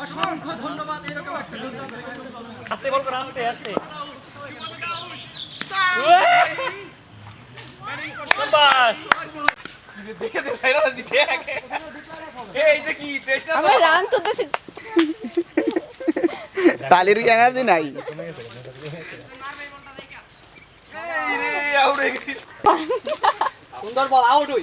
অসংখ্য ধন্যবাদ এরকম একটা আস্তে বল করে আমরা রান তুলতেছি তালির এনার্জি নাই। সুন্দর বল আউট হই।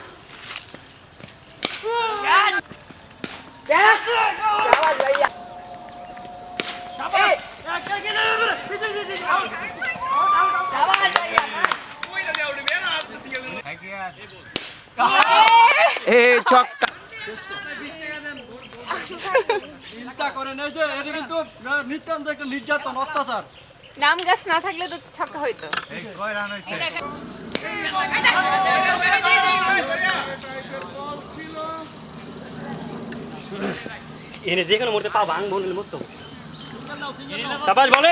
এ ছক্কা। চিন্তা করেন এই যে এটা কিন্তু নিত্যান্ত একটা নির্যাতন অত্যাচার। নাম গাছ না থাকলে তো ছক্কা হইতো। এনে যে কোনো মুহূর্তে পা ভাঙ মতো সাবাস বলে